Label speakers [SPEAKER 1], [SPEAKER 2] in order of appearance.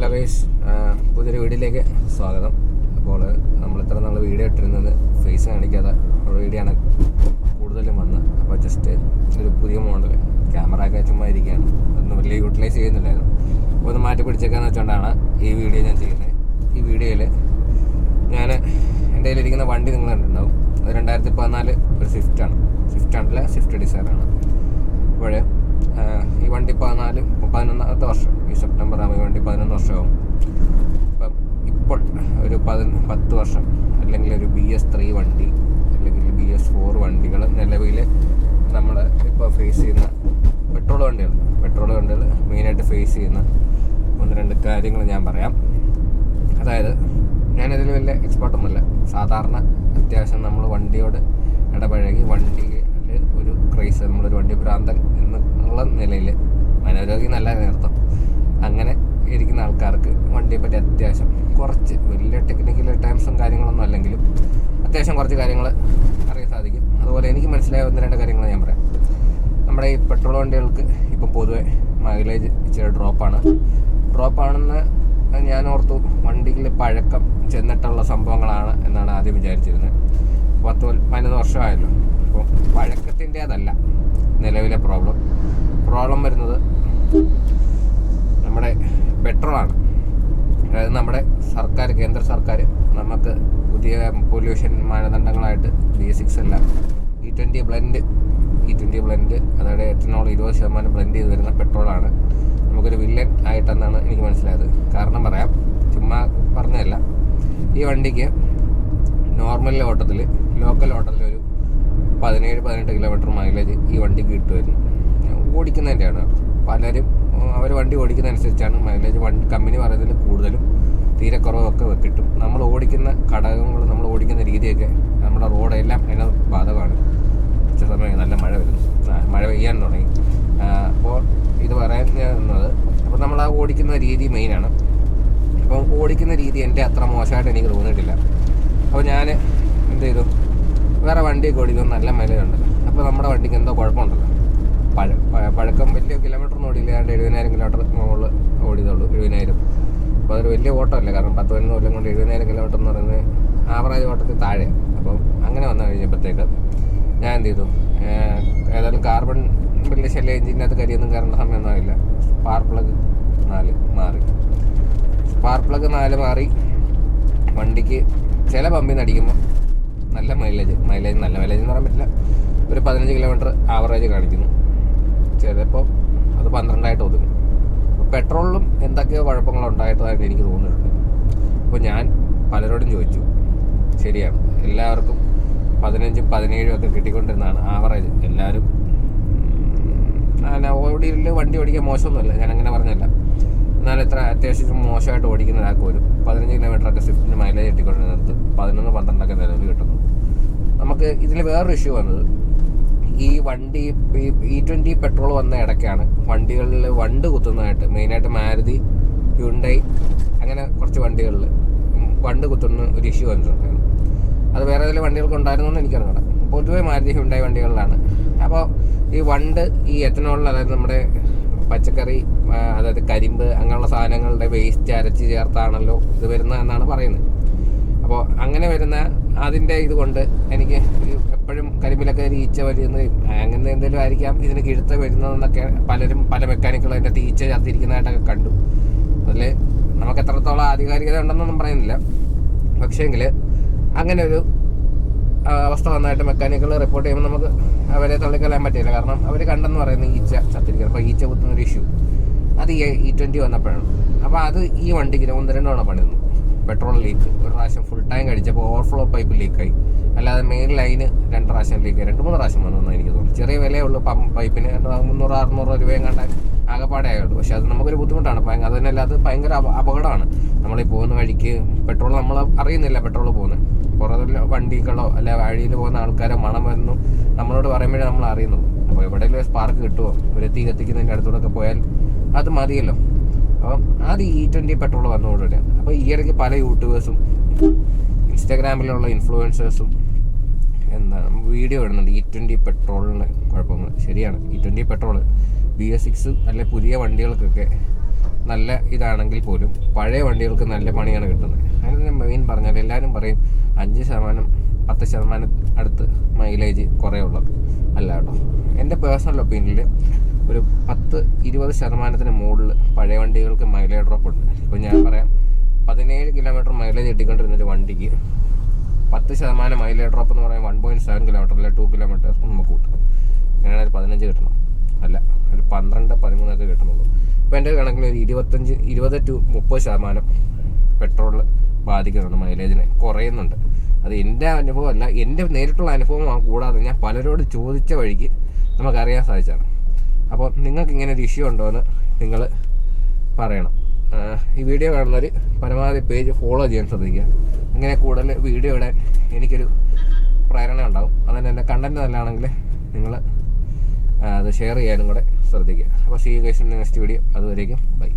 [SPEAKER 1] Hello guys പുതിയൊരു വീഡിയോയിലേക്ക് സ്വാഗതം. അപ്പോൾ നമ്മൾ ഇത്ര നാൾ വീഡിയോ ഇട്ടിരുന്നത് ഫേസ് കാണിക്കാതെ ഒരു വീഡിയോ ആണ് കൂടുതലും വന്നത്. അപ്പോൾ ജസ്റ്റ് ഒരു പുതിയ മോഡൽ ക്യാമറ ഒക്കെ ചുമ്മാ ഇരിക്കുകയാണ്. അതൊന്നും വലിയ യൂട്ടിലൈസ് ചെയ്യുന്നില്ലായിരുന്നു. അപ്പോൾ ഒന്ന് മാറ്റി പിടിച്ചേക്കാന്ന് വെച്ചുകൊണ്ടാണ് ഈ വീഡിയോ ഞാൻ ചെയ്യുന്നത്. ഈ വീഡിയോയിൽ ഞാൻ എന്റെ കയ്യിലിരിക്കുന്ന വണ്ടി നിങ്ങൾ കണ്ടിട്ടുണ്ടാവും. അത് രണ്ടായിരത്തി പതിനാല് ഒരു സ്വിഫ്റ്റാണ് സ്വിഫ്റ്റ് ആണല്ല? സ്വിഫ്റ്റ് ഡിസൈറാണ് അപ്പോൾ ഈ വണ്ടി പതിനാല് പതിനൊന്നാമത്തെ വർഷം. ഈ സെപ്റ്റംബർ ആകുമ്പോൾ ഈ വണ്ടി പതിനൊന്ന് വർഷമാവും. അപ്പം ഇപ്പോൾ ഒരു പതി പത്ത് വർഷം. അല്ലെങ്കിൽ ഒരു ബി എസ് ത്രീ വണ്ടി അല്ലെങ്കിൽ ബി എസ് ഫോർ വണ്ടികൾ നിലവിൽ നമ്മൾ ഇപ്പോൾ ഫേസ് ചെയ്യുന്ന പെട്രോൾ വണ്ടികൾ പെട്രോൾ വണ്ടികൾ മെയിനായിട്ട് ഫേസ് ചെയ്യുന്ന ഒന്ന് രണ്ട് കാര്യങ്ങൾ ഞാൻ പറയാം. അതായത് ഞാനിതിൽ വലിയ എക്സ്പേർട്ടൊന്നുമല്ല സാധാരണ അത്യാവശ്യം നമ്മൾ വണ്ടിയോട് ഇടപഴകി വണ്ടിയിൽ ഒരു ക്രൈസ് നമ്മളൊരു വണ്ടി ഭ്രാന്തൻ മനോരോഗി നേർത്തം അങ്ങനെ ഇരിക്കുന്ന ആൾക്കാർക്ക് വണ്ടിയെ പറ്റി അത്യാവശ്യം കുറച്ച് വലിയ ടെക്നിക്കൽ ടൈംസും കാര്യങ്ങളൊന്നും അല്ലെങ്കിലും അത്യാവശ്യം കുറച്ച് കാര്യങ്ങൾ അറിയാൻ സാധിക്കും. അതുപോലെ എനിക്ക് മനസ്സിലായ ഒന്ന് രണ്ട് കാര്യങ്ങൾ ഞാൻ പറയാം. നമ്മുടെ ഈ പെട്രോൾ വണ്ടികൾക്ക് ഇപ്പം പൊതുവെ മൈലേജ് ഇച്ചിരി ഡ്രോപ്പാണ് ഡ്രോപ്പാണെന്ന് ഞാൻ ഓർത്തു വണ്ടിയിൽ പഴക്കം ചെന്നിട്ടുള്ള സംഭവങ്ങളാണ് എന്നാണ് ആദ്യം വിചാരിച്ചിരുന്നത്. പത്ത് പതിനൊന്ന് വർഷമായല്ലോ. അപ്പോൾ പഴക്കത്തിന്റെ അതല്ല നിലവിലെ പ്രോബ്ലം പ്രോബ്ലം വരുന്നത് നമ്മുടെ പെട്രോളാണ്. അതായത് നമ്മുടെ സർക്കാർ കേന്ദ്ര സർക്കാർ നമുക്ക് പുതിയ പൊല്യൂഷൻ മാനദണ്ഡങ്ങളായിട്ട് ബി സിക്സ് എല്ലാം E twenty blend E twenty blend അതായത് എത്തനോൾ ഇരുപത് ശതമാനം ബ്ലെൻഡ് ചെയ്ത് വരുന്ന പെട്രോളാണ്. നമുക്കൊരു വില്ലൻ ആയിട്ടെന്നാണ് എനിക്ക് മനസ്സിലായത്. കാരണം പറയാം ചുമ്മാ പറഞ്ഞതല്ല. ഈ വണ്ടിക്ക് നോർമൽ ഓട്ടത്തിൽ ലോക്കൽ ഓട്ടത്തിൽ ഒരു പതിനേഴ് പതിനെട്ട് കിലോമീറ്റർ മൈലേജ് ഈ വണ്ടിക്ക് കിട്ടുമായിരുന്നു. ഓടിക്കുന്നതിന്റെയാണ് പലരും അവർ വണ്ടി ഓടിക്കുന്നതനുസരിച്ചാണ് മൈലേജ് വണ്ടി കമ്പനി പറയുന്നതിൽ കൂടുതലും തീരെ കുറവൊക്കെ കിട്ടും. നമ്മൾ ഓടിക്കുന്ന ഘടകങ്ങൾ നമ്മൾ ഓടിക്കുന്ന രീതിയൊക്കെ നമ്മുടെ റോഡെല്ലാം അതിന് ബാധകമാണ്. ഉച്ച സമയം നല്ല മഴ വരുന്നു. മഴ പെയ്യാൻ തുടങ്ങി. അപ്പോൾ ഇത് പറയുന്നത് അപ്പോൾ നമ്മൾ ആ ഓടിക്കുന്ന രീതി മെയിനാണ്. അപ്പം ഓടിക്കുന്ന രീതി എന്റെ അത്ര മോശമായിട്ട് എനിക്ക് തോന്നിയിട്ടില്ല. അപ്പോൾ ഞാൻ എന്ത് ചെയ്തു? വേറെ വണ്ടിയൊക്കെ ഓടിക്കുന്നു. നല്ല മൈലേജ് ഉണ്ടല്ലോ. അപ്പോൾ നമ്മുടെ വണ്ടിക്ക് എന്തോ കുഴപ്പമുണ്ടല്ലോ. പഴ പഴക്കം വലിയ കിലോമീറ്റർ ഓടിയില്ല. ഏതാണ്ട് എഴുപതിനായിരം കിലോമീറ്റർ മുകളിൽ ഓടിയതുള്ളൂ എഴുപതിനായിരം. അപ്പോൾ അതൊരു വലിയ ഓട്ടമല്ല. കാരണം പത്ത് പതിനൊന്ന് കൊല്ലം കൊണ്ട് എഴുപതിനായിരം കിലോമീറ്റർ എന്ന് പറയുന്നത് ആവറേജ് ഓട്ടത്തിൽ താഴെ. അപ്പം അങ്ങനെ വന്നു കഴിഞ്ഞപ്പോഴത്തേക്ക് ഞാൻ എന്ത് ചെയ്തു? ഏതായാലും കാർബൺ വലിയ ശല്യ എഞ്ചിനകത്ത് കരിയൊന്നും കയറേണ്ട സമയമൊന്നും ആയില്ല. സ്പാർ പ്ലഗ് നാല് മാറി. സ്പാർ പ്ലഗ് നാല് മാറി. വണ്ടിക്ക് ചില പമ്പിൽ നിന്ന് അടിക്കുമ്പോൾ നല്ല മൈലേജ് മൈലേജ് നല്ല മൈലേജ് എന്ന് പറയാൻ പറ്റില്ല. ഒരു പതിനഞ്ച് കിലോമീറ്റർ ആവറേജ് കാണിക്കുന്നു. ചിലപ്പോൾ അത് പന്ത്രണ്ടായിട്ട് ഒതുങ്ങും. പെട്രോളിലും എന്തൊക്കെയോ കുഴപ്പങ്ങൾ എനിക്ക് തോന്നിയിട്ടുണ്ട്. അപ്പോൾ ഞാൻ പലരോടും ചോദിച്ചു ശരിയാണ് എല്ലാവർക്കും പതിനഞ്ചും പതിനേഴും ഒക്കെ കിട്ടിക്കൊണ്ടിരുന്നതാണ് ആവറേജ് എല്ലാവരും ഓടിയിൽ വണ്ടി ഓടിക്കാൻ മോശമൊന്നുമല്ല. ഞാൻ അങ്ങനെ പറഞ്ഞല്ല എന്നാൽ എത്ര അത്യാവശ്യം മോശമായിട്ട് ഓടിക്കുന്ന ഒരാൾക്ക് വരും പതിനഞ്ച് കിലോമീറ്റർ ഒക്കെ സ്വിഫ്റ്റിന് മൈലേജ് കിട്ടിക്കൊണ്ടിരുന്നത് പതിനൊന്ന് പന്ത്രണ്ടൊക്കെ നിലവിൽ കിട്ടുന്നു. നമുക്ക് ഇതിൽ വേറൊരു ഇഷ്യൂ വന്നത് ഈ വണ്ടി ഇ ട്വന്റി പെട്രോൾ വന്ന ഇടയ്ക്കാണ് വണ്ടികളിൽ വണ്ട് കുത്തുന്നതായിട്ട് മെയിനായിട്ട് മാരുതി ഹ്യുണ്ടൈ അങ്ങനെ കുറച്ച് വണ്ടികളിൽ വണ്ട് കുത്തുന്ന ഒരു ഇഷ്യൂ വന്നിട്ടുണ്ടായിരുന്നു. അത് വേറെ ഏതെങ്കിലും വണ്ടികൾക്ക് ഉണ്ടായിരുന്നു എന്ന് എനിക്കറിഞ്ഞൂടാ. പൊതുവെ മാരുതി ഹ്യുണ്ടായി വണ്ടികളിലാണ്. അപ്പോൾ ഈ വണ്ട് ഈ എത്തനോളിൽ അതായത് നമ്മുടെ പച്ചക്കറി അതായത് കരിമ്പ് അങ്ങനെയുള്ള സാധനങ്ങളുടെ വേസ്റ്റ് അരച്ച് ചേർത്താണല്ലോ ഇത് വരുന്നത് എന്നാണ് പറയുന്നത്. അപ്പോൾ അങ്ങനെ വരുന്ന അതിന്റെ ഇതുകൊണ്ട് എനിക്ക് എപ്പോഴും കരിമ്പിലൊക്കെ ഒരു ഈച്ച വരുന്നതും അങ്ങനെ എന്തെങ്കിലും ആയിരിക്കാം ഇതിന് കിഴുത്ത വരുന്നതെന്നൊക്കെ പലരും പല മെക്കാനിക്കുകളും അതിന്റെ തീച്ച ഈച്ച ചേർത്തിരിക്കുന്നതായിട്ടൊക്കെ കണ്ടു. അതിൽ നമുക്ക് എത്രത്തോളം ആധികാരികത ഉണ്ടെന്നൊന്നും പറയുന്നില്ല. പക്ഷേങ്കിൽ അങ്ങനെ ഒരു അവസ്ഥ വന്നായിട്ട് മെക്കാനിക്കുകൾ റിപ്പോർട്ട് ചെയ്യുമ്പോൾ നമുക്ക് അവരെ തള്ളിക്കളയാൻ പറ്റില്ല. കാരണം അവർ കണ്ടെന്ന് പറയുന്ന ഈച്ച ചത്തിരിക്കുന്നത് അപ്പോൾ ഈച്ച കുത്തുന്ന ഒരു ഇഷ്യൂ അത് ഈ ട്വന്റി വന്നപ്പോഴാണ്. അപ്പോൾ അത് ഈ വണ്ടിക്ക് ഒന്ന് രണ്ടോണം പണിയുന്നു പെട്രോൾ ലീക്ക് ഒരു പ്രാവശ്യം ഫുൾ ടാങ്ക് അടിച്ചപ്പോൾ ഓവർഫ്ലോ പൈപ്പ് ലീക്കായി അല്ലാതെ മെയിൻ ലൈന് രണ്ട് പ്രാവശ്യം ലീക്കായി രണ്ട് മൂന്ന് പ്രാവശ്യം വന്നു എനിക്ക് തോന്നുന്നു ചെറിയ വിലയുള്ളൂ പമ്പ് പൈപ്പിന് മുന്നൂറ് അറുന്നൂറ് രൂപയും കണ്ട ആകെപ്പാടെ ആയുള്ളൂ. പക്ഷേ അത് നമുക്കൊരു ബുദ്ധിമുട്ടാണ്. അത് തന്നെ അത് ഭയങ്കര അപകടമാണ്. നമ്മളീ പോകുന്ന വഴിക്ക് പെട്രോൾ നമ്മൾ അറിയുന്നില്ല പെട്രോൾ പോകുന്നത് പുറത്തുള്ള വണ്ടികളോ അല്ലെ വഴിയിൽ പോകുന്ന ആൾക്കാരോ മണം വരുന്നു. നമ്മളോട് പറയുമ്പോഴേ നമ്മൾ അറിയുന്നു അപ്പോൾ എവിടെയെങ്കിലും സ്പാർക്ക് കിട്ടുമോ ഒരു തീ കത്തിക്കുന്നതിന്റെ അടുത്തൂടെ പോയാൽ അത് മതിയല്ലോ. അപ്പം അത് ഇ ട്വന്റി പെട്രോൾ വന്നുകൊണ്ടിരിക്കുകയാണ് അപ്പോൾ ഈ ഇടയ്ക്ക് പല യൂട്യൂബേഴ്സും ഇൻസ്റ്റാഗ്രാമിലുള്ള ഇൻഫ്ലുവൻസേഴ്സും എന്താ വീഡിയോ ഇടുന്നുണ്ട്. ഇ ട്വന്റി പെട്രോളിന് കുഴപ്പങ്ങൾ ശരിയാണ്. E twenty petrol B S six അല്ലെ പുതിയ വണ്ടികൾക്കൊക്കെ നല്ല ഇതാണെങ്കിൽ പോലും പഴയ വണ്ടികൾക്ക് നല്ല പണിയാണ് കിട്ടുന്നത്. അതിന് മെയിൻ പറഞ്ഞാൽ എല്ലാവരും പറയും അഞ്ച് ശതമാനം പത്ത് ശതമാനം അടുത്ത് മൈലേജ് കുറേ ഉള്ളത്. അല്ല കേട്ടോ. എന്റെ പേഴ്സണൽ ഒപ്പീനിയനിൽ ഒരു പത്ത് ഇരുപത് ശതമാനത്തിന് മുകളിൽ പഴയ വണ്ടികൾക്ക് മൈലേജ് ഡ്രോപ്പ് ഉണ്ട്. ഇപ്പോൾ ഞാൻ പറയാം പതിനേഴ് കിലോമീറ്റർ മൈലേജ് കിട്ടിക്കൊണ്ടിരുന്ന ഒരു വണ്ടിക്ക് പത്ത് ശതമാനം മൈലേജ് ഡ്രോപ്പ് എന്ന് പറയുമ്പോൾ വൺ പോയിന്റ് സെവൻ കിലോമീറ്റർ അല്ലെ ടു കിലോമീറ്റർ നമുക്ക് കൂട്ടും. അങ്ങനെയാണ് ഒരു പതിനഞ്ച് കിട്ടണം. അല്ല ഒരു പന്ത്രണ്ട് പതിമൂന്നൊക്കെ കിട്ടുന്നുള്ളൂ ഇപ്പോൾ എന്റെ കണക്കിൽ ഒരു ഇരുപത്തഞ്ച് ഇരുപത് ടു മുപ്പത് ശതമാനം പെട്രോൾ ബാധിക്കുന്നുണ്ട് മൈലേജിനെ കുറയുന്നുണ്ട്. അത് എന്റെ അനുഭവമല്ല എന്റെ നേരിട്ടുള്ള അനുഭവം കൂടാതെ ഞാൻ പലരോട് ചോദിച്ച വഴിക്ക് നമുക്കറിയാൻ സാധിച്ചാണ് അപ്പോൾ നിങ്ങൾക്ക് ഇങ്ങനെ ഒരു ഇഷ്യൂ ഉണ്ടോ എന്ന് നിങ്ങൾ പറയണം. ഈ വീഡിയോ കാണുന്നവർ പരമാവധി പേജ് ഫോളോ ചെയ്യാൻ ശ്രദ്ധിക്കുക. അങ്ങനെ കൂടുതൽ വീഡിയോ ഇടാൻ എനിക്കൊരു പ്രേരണ ഉണ്ടാവും. അതുതന്നെ എന്റെ കണ്ടന്റ് നല്ലതാണെങ്കിൽ നിങ്ങൾ അത് ഷെയർ ചെയ്യാനും കൂടെ ശ്രദ്ധിക്കുക. അപ്പോൾ see you guys next video അതുവരേക്കും ബൈ